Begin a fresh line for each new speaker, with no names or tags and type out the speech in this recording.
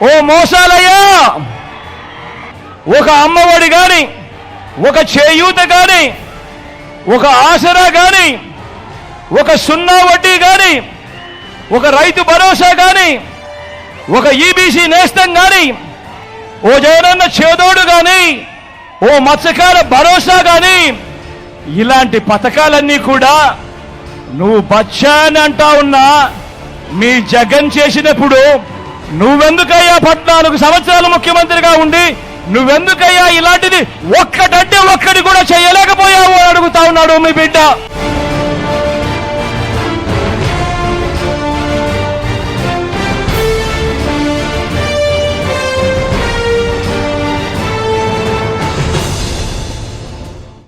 ఓ మోసాలయ్యా! ఒక అమ్మఒడి కానీ ఒక చేయూత కానీ ఒక ఆసరా కానీ ఒక సున్నా వడ్డీ కానీ ఒక రైతు భరోసా కానీ ఒక ఈబీసీ నేస్తం కానీ ఓ జగనన్న చేదోడు కానీ ఓ మత్స్యకార భరోసా కానీ ఇలాంటి పథకాలన్నీ కూడా నువ్వు బచ్చా అని అంటా ఉన్నా మీ జగన్ చేసినప్పుడు నువ్వెందుకయ్యా పద్నాలుగు సంవత్సరాలు ముఖ్యమంత్రిగా ఉండి నువ్వెందుకయ్యా ఇలాంటిది ఒక్కటంటే ఒక్కటి కూడా చేయలేకపోయావు అని అడుగుతా ఉన్నాడు మీ బిడ్డ.